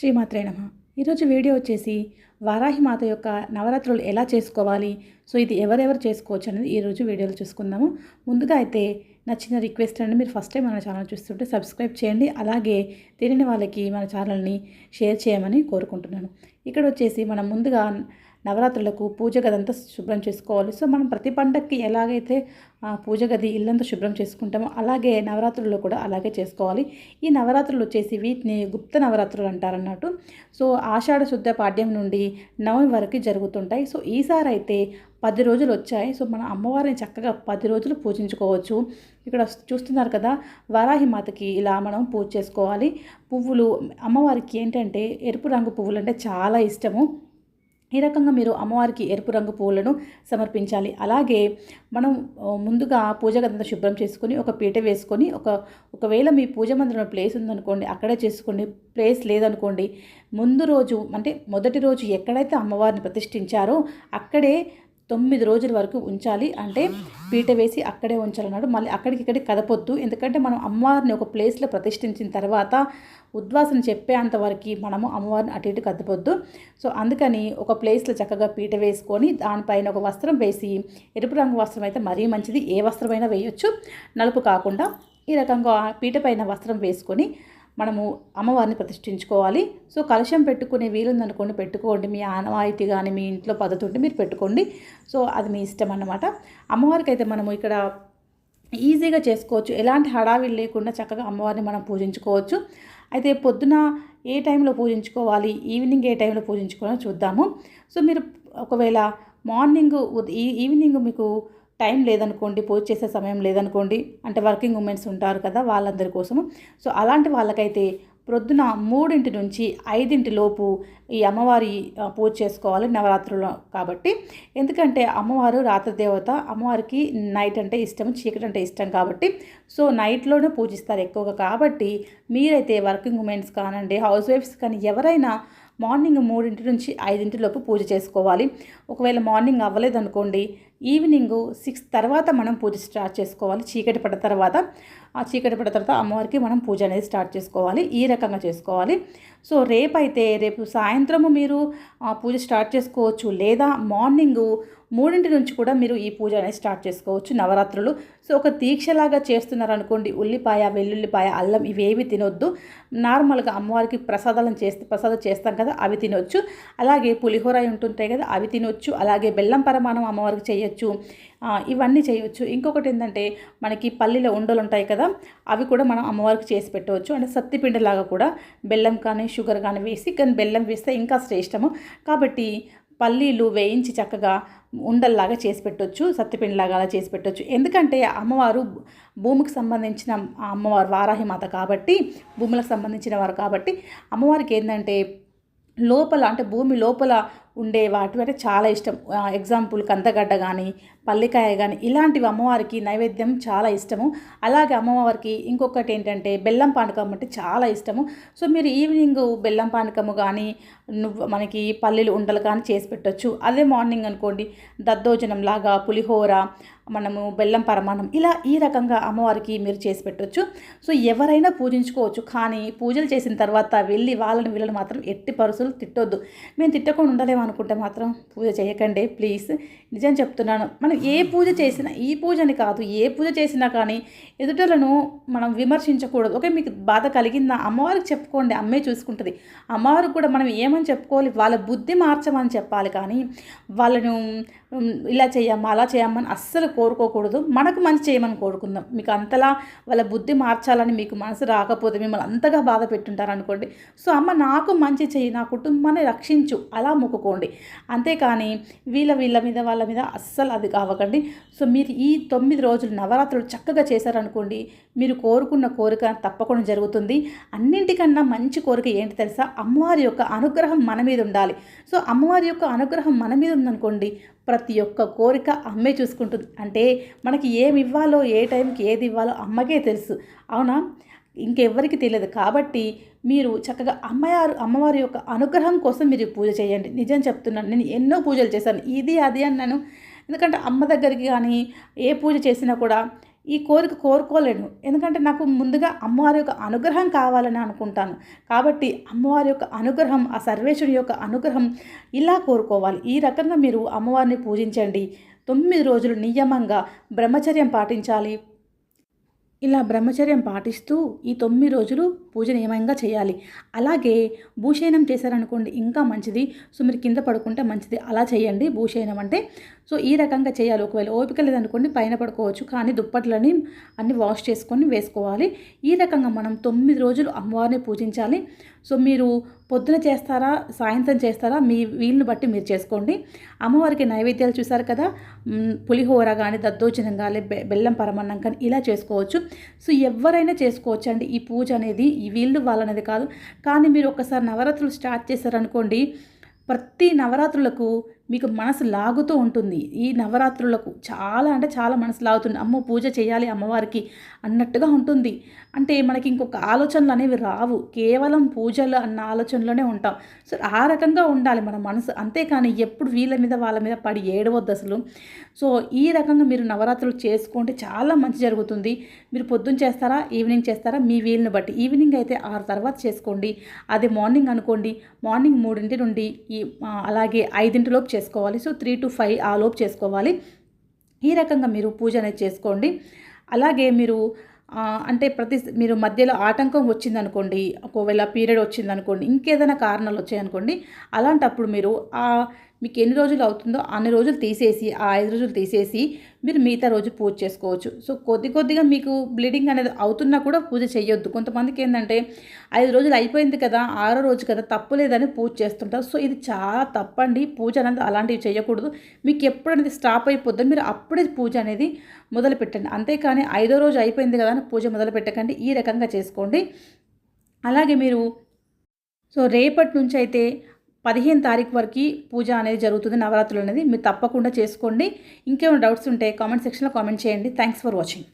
శ్రీమాత్రే నమ. ఈరోజు వీడియో వచ్చేసి వారాహి మాత యొక్క నవరాత్రులు ఎలా చేసుకోవాలి? సో ఇది ఎవరెవరు చేసుకోవచ్చు అనేది ఈరోజు వీడియోలో చూసుకుందాము. ముందుగా అయితే నచ్చిన రిక్వెస్ట్ అండి. మీరు ఫస్ట్ టైం మన ఛానల్ చూస్తుంటే సబ్స్క్రైబ్ చేయండి. అలాగే తెలియని వాళ్ళకి మన ఛానల్ని షేర్ చేయమని కోరుకుంటున్నాను. ఇక్కడ వచ్చేసి మనం ముందుగా నవరాత్రులకు పూజ గదంతా శుభ్రం చేసుకోవాలి. సో మనం ప్రతి పండక్కి ఎలాగైతే పూజ గది ఇల్లంతా శుభ్రం చేసుకుంటామో అలాగే నవరాత్రుల్లో కూడా అలాగే చేసుకోవాలి. ఈ నవరాత్రులు వచ్చేసి వీటిని గుప్త నవరాత్రులు అంటారన్నట్టు. సో ఆషాఢ శుద్ధ పాడ్యం నుండి నవమి వరకు జరుగుతుంటాయి. సో ఈసారి అయితే పది రోజులు వచ్చాయి. సో మన అమ్మవారిని చక్కగా పది రోజులు పూజించుకోవచ్చు. ఇక్కడ చూస్తున్నారు కదా వారాహి మాతకి ఇలా మనం పూజ చేసుకోవాలి. పువ్వులు అమ్మవారికి ఏంటంటే ఎరుపు రంగు పువ్వులు అంటే చాలా ఇష్టము. ఈ రకంగా మీరు అమ్మవారికి ఎరుపు రంగు పువ్వులను సమర్పించాలి. అలాగే మనం ముందుగా పూజ గదంతా శుభ్రం చేసుకొని ఒక పీట వేసుకొని ఒక ఒకవేళ మీ పూజ మందిరంలో ప్లేస్ ఉందనుకోండి అక్కడే చేసుకోండి. ప్లేస్ లేదనుకోండి ముందు రోజు అంటే మొదటి రోజు ఎక్కడైతే అమ్మవారిని ప్రతిష్ఠించారో అక్కడే తొమ్మిది రోజుల వరకు ఉంచాలి. అంటే పీట వేసి అక్కడే ఉంచాలన్నాడు. మళ్ళీ అక్కడికి ఇక్కడికి కదపొద్దు. ఎందుకంటే మనం అమ్మవారిని ఒక ప్లేస్లో ప్రతిష్ఠించిన తర్వాత ఉద్వాసన చెప్పేంత వరకు మనము అమ్మవారిని అటు ఇటు కదపొద్దు. సో అందుకని ఒక ప్లేస్లో చక్కగా పీట వేసుకొని దానిపైన ఒక వస్త్రం వేసి ఎరుపు రంగు వస్త్రం అయితే మరీ మంచిది. ఏ వస్త్రమైనా వేయొచ్చు. నలుపు కాకుండా ఈ రకంగా పీట పైన వస్త్రం వేసుకొని మనము అమ్మవారిని ప్రతిష్ఠించుకోవాలి. సో కలశం పెట్టుకునే వీలుందనుకోండి పెట్టుకోండి. మీ ఆనవాయితీ కానీ మీ ఇంట్లో పద్ధతి ఉంటే మీరు పెట్టుకోండి. సో అది మీ ఇష్టం అన్నమాట. అమ్మవారికి అయితే మనము ఇక్కడ ఈజీగా చేసుకోవచ్చు. ఎలాంటి హడావిడి లేకుండా చక్కగా అమ్మవారిని మనం పూజించుకోవచ్చు. అయితే పొద్దున ఏ టైంలో పూజించుకోవాలి? ఈవినింగ్ ఏ టైంలో పూజించుకోవాలో చూద్దాము. సో మీరు ఒకవేళ మార్నింగ్ ఈ ఈవినింగ్ మీకు టైం లేదనుకోండి పూజ చేసే సమయం లేదనుకోండి అంటే వర్కింగ్ ఉమెన్స్ ఉంటారు కదా వాళ్ళందరి కోసము. సో అలాంటి వాళ్ళకైతే ప్రొద్దున మూడింటి నుంచి ఐదింటి లోపు ఈ అమ్మవారి పూజ చేసుకోవాలి నవరాత్రులు కాబట్టి. ఎందుకంటే అమ్మవారు రాత్రి దేవత అమ్మవారికి నైట్ అంటే ఇష్టం చీకటి అంటే ఇష్టం కాబట్టి. సో నైట్లోనే పూజిస్తారు ఎక్కువగా కాబట్టి మీరైతే వర్కింగ్ ఉమెన్స్ కానండి హౌస్ వైఫ్స్ కానీ ఎవరైనా మార్నింగ్ మూడింటి నుంచి ఐదింటి లోపు పూజ చేసుకోవాలి. ఒకవేళ మార్నింగ్ అవ్వలేదనుకోండి ఈవినింగ్ సిక్స్ తర్వాత మనం పూజ స్టార్ట్ చేసుకోవాలి. చీకటి పడ్డ తర్వాత ఆ చీకటి పడ్డ తర్వాత అమ్మవారికి మనం పూజ అనేది స్టార్ట్ చేసుకోవాలి. ఈ రకంగా చేసుకోవాలి. సో రేపైతే రేపు సాయంత్రము మీరు ఆ, పూజ స్టార్ట్ చేసుకోవచ్చు. లేదా మార్నింగు మూడింటి నుంచి కూడా మీరు ఈ పూజ అనేది స్టార్ట్ చేసుకోవచ్చు. నవరాత్రులు. సో ఒక దీక్షలాగా చేస్తున్నారు అనుకోండి ఉల్లిపాయ వెల్లుల్లిపాయ అల్లం ఇవేవి తినొద్దు. నార్మల్గా అమ్మవారికి ప్రసాదాలను చేస్తే ప్రసాదం చేస్తాం కదా అవి తినొచ్చు. అలాగే పులిహోర ఉంటుంటాయి కదా అవి తినొచ్చు. అలాగే బెల్లం పరమాణం అమ్మవారికి చేయొచ్చు. ఇవన్నీ చేయొచ్చు. ఇంకొకటి ఏంటంటే మనకి పల్లీల ఉండలు ఉంటాయి కదా అవి కూడా మనం అమ్మవారికి చేసి పెట్టవచ్చు. అంటే సత్తిపిండిలాగా కూడా బెల్లం కానీ షుగర్ కానీ వేసి కానీ బెల్లం వేస్తే ఇంకా శ్రేష్టము. కాబట్టి పల్లీలు వేయించి చక్కగా ఉండల్లాగా చేసి పెట్టొచ్చు సత్తిపిండిలాగా అలా చేసి పెట్టొచ్చు. ఎందుకంటే అమ్మవారు భూమికి సంబంధించిన అమ్మవారు వారాహి మాత కాబట్టి భూములకు సంబంధించిన వారు కాబట్టి అమ్మవారికి ఏంటంటే లోపల అంటే భూమి లోపల ఉండే వాటి అంటే చాలా ఇష్టం. ఎగ్జాంపుల్ కందగడ్డ కానీ పల్లికాయ కానీ ఇలాంటివి అమ్మవారికి నైవేద్యం చాలా ఇష్టము. అలాగే అమ్మవారికి ఇంకొకటి ఏంటంటే బెల్లం పానకం అంటే చాలా ఇష్టము. సో మీరు ఈవినింగ్ బెల్లం పానకము కానీ నువ్వు మనకి పల్లీలు ఉండలు కానీ చేసి పెట్టొచ్చు. అదే మార్నింగ్ అనుకోండి దద్దోజనం లాగా పులిహోర మనము బెల్లం పరమాణం ఇలా ఈ రకంగా అమ్మవారికి మీరు చేసి పెట్టొచ్చు. సో ఎవరైనా పూజించుకోవచ్చు. కానీ పూజలు చేసిన తర్వాత వెళ్ళి వాళ్ళని వీళ్ళని మాత్రం ఎట్టి పరుసలు తిట్టొద్దు. మేము తిట్టకుండా ఉండలేము అనుకుంటే మాత్రం పూజ చేయకండి ప్లీజ్ నిజం చెప్తున్నాను. మనం ఏ పూజ చేసినా ఈ పూజని కాదు ఏ పూజ చేసినా కానీ ఎదుటలను మనం విమర్శించకూడదు. ఓకే మీకు బాధ కలిగిందా? అమ్మవారికి చెప్పుకోండి అమ్మే చూసుకుంటుంది. అమ్మవారికి కూడా మనం ఏమని చెప్పుకోవాలి? వాళ్ళ బుద్ధి మార్చమని చెప్పాలి కానీ వాళ్ళను ఇలా చేయమ్మా అలా చేయమ్మని అస్సలు కోరుకోకూడదు. మనకు మంచి చేయమని కోరుకుందాం. మీకు అంతలా వాళ్ళ బుద్ధి మార్చాలని మీకు మనసు రాకపోతే మిమ్మల్ని అంతగా బాధ పెట్టుంటారు అనుకోండి సో అమ్మ నాకు మంచి చెయ్యి నా కుటుంబాన్ని రక్షించు అలా మొక్కుకోండి. అంతేకాని వీళ్ళ వీళ్ళ మీద వాళ్ళ మీద అస్సలు అది కావకండి. సో మీరు ఈ తొమ్మిది రోజులు నవరాత్రులు చక్కగా చేశారనుకోండి మీరు కోరుకున్న కోరిక తప్పకుండా జరుగుతుంది. అన్నింటికన్నా మంచి కోరిక ఏంటి తెలుసా? అమ్మవారి యొక్క అనుగ్రహం మన మీద ఉండాలి. సో అమ్మవారి యొక్క అనుగ్రహం మన మీద ఉందనుకోండి ప్రతి ఒక్క కోరిక అమ్మే చూసుకుంటుంది. అంటే మనకి ఏమి ఇవ్వాలో ఏ టైంకి ఏది ఇవ్వాలో అమ్మకే తెలుసు. అవునా? ఇంకెవ్వరికి తెలియదు. కాబట్టి మీరు చక్కగా అమ్మవారు అమ్మవారి యొక్క అనుగ్రహం కోసం మీరు పూజ చేయండి. నిజం చెప్తున్నాను. నేను ఎన్నో పూజలు చేశాను. ఇది అది అని నేను ఎందుకంటే అమ్మ దగ్గరికి కానీ ఏ పూజ చేసినా కూడా ఈ కోరిక కోరుకోలేను. ఎందుకంటే నాకు ముందుగా అమ్మవారి యొక్క అనుగ్రహం కావాలని అనుకుంటాను. కాబట్టి అమ్మవారి యొక్క అనుగ్రహం ఆ సర్వేశ్వరి యొక్క అనుగ్రహం ఇలా కోరుకోవాలి. ఈ రకంగా మీరు అమ్మవారిని పూజించండి. తొమ్మిది రోజులు నియమంగా బ్రహ్మచర్యం పాటించాలి. ఇలా బ్రహ్మచర్యం పాటిస్తూ ఈ తొమ్మిది రోజులు పూజ నియమంగా చేయాలి. అలాగే భూషయనం చేశారనుకోండి ఇంకా మంచిది. సో మీరు కింద పడుకుంటే మంచిది. అలా చేయండి. భూషయనం అంటే సో ఈ రకంగా చేయాలి. ఒకవేళ ఓపిక లేదనుకోండి పైన పడుకోవచ్చు. కానీ దుప్పట్లని అన్ని వాష్ చేసుకొని వేసుకోవాలి. ఈ రకంగా మనం తొమ్మిది రోజులు అమ్మవారిని పూజించాలి. సో మీరు పొద్దున చేస్తారా సాయంత్రం చేస్తారా మీ వీలుని బట్టి మీరు చేసుకోండి. అమ్మవారికి నైవేద్యాలు చూసారు కదా? పులిహోర కానీ దద్దోజనం కానీ బె- బెల్లం పరమన్నం కానీ ఇలా చేసుకోవచ్చు. సో ఎవరైనా చేసుకోవచ్చు అండి. ఈ పూజ అనేది ఈ వీళ్ళు వాళ్ళనేది కాదు. కానీ మీరు ఒకసారి నవరాత్రులు స్టార్ట్ చేశారనుకోండి ప్రతి నవరాత్రులకు మీకు మనసు లాగుతూ ఉంటుంది. ఈ నవరాత్రులకు చాలా అంటే చాలా మనసు లాగుతుంది. అమ్మో పూజ చేయాలి అమ్మవారికి అన్నట్టుగా ఉంటుంది. అంటే మనకి ఇంకొక ఆలోచనలు అనేవి రావు. కేవలం పూజలు అన్న ఆలోచనలోనే ఉంటాం. సో ఆ రకంగా ఉండాలి మన మనసు. అంతేకాని ఎప్పుడు వీళ్ళ మీద వాళ్ళ మీద పడి ఏడవద్దు అసలు. సో ఈ రకంగా మీరు నవరాత్రులు చేసుకుంటే చాలా మంచి జరుగుతుంది. మీరు పొద్దున్న చేస్తారా ఈవినింగ్ చేస్తారా మీ వీలుని బట్టి. ఈవినింగ్ అయితే ఆరు తర్వాత చేసుకోండి. అది మార్నింగ్ అనుకోండి. మార్నింగ్ మూడింటి నుండి ఈ అలాగే ఐదింటిలోపు చేసుకోవాలి. సో త్రీ టు ఫైవ్ ఆలోపు చేసుకోవాలి. ఈ రకంగా మీరు పూజ అనేది చేసుకోండి. అలాగే మీరు అంటే ప్రతి మీరు మధ్యలో ఆటంకం వచ్చిందనుకోండి ఒకవేళ పీరియడ్ వచ్చిందనుకోండి ఇంకేదైనా కారణాలు వచ్చాయనుకోండి అలాంటప్పుడు మీరు ఆ మీకు ఎన్ని రోజులు అవుతుందో అన్ని రోజులు తీసేసి ఆ ఐదు రోజులు తీసేసి మీరు మిగతా రోజు పూజ చేసుకోవచ్చు. సో కొద్ది కొద్దిగా మీకు బ్లీడింగ్ అనేది అవుతున్నా కూడా పూజ చేయొద్దు కొంతమందికి ఏంటంటే ఐదు రోజులు అయిపోయింది కదా ఆరో రోజు కదా తప్పు లేదని పూజ చేస్తుంటారు. సో ఇది చాలా తప్పండి. పూజ అనేది అలాంటివి చేయకూడదు మీకు ఎప్పుడు అనేది స్టాప్ అయిపోద్దో మీరు అప్పుడే పూజ అనేది మొదలు పెట్టండి. అంతేకాని ఐదో రోజు అయిపోయింది కదా అని పూజ మొదలు పెట్టకండి. ఈ రకంగా చేసుకోండి. అలాగే మీరు సో రేపటి నుంచి అయితే పదిహేను తారీఖు వరకు పూజ అనేది జరుగుతుంది నవరాత్రులు అనేది. మీరు తప్పకుండా చేసుకోండి. ఇంకేమైనా డౌట్స్ ఉంటే కామెంట్ సెక్షన్లో కామెంట్ చేయండి. Thanks for watching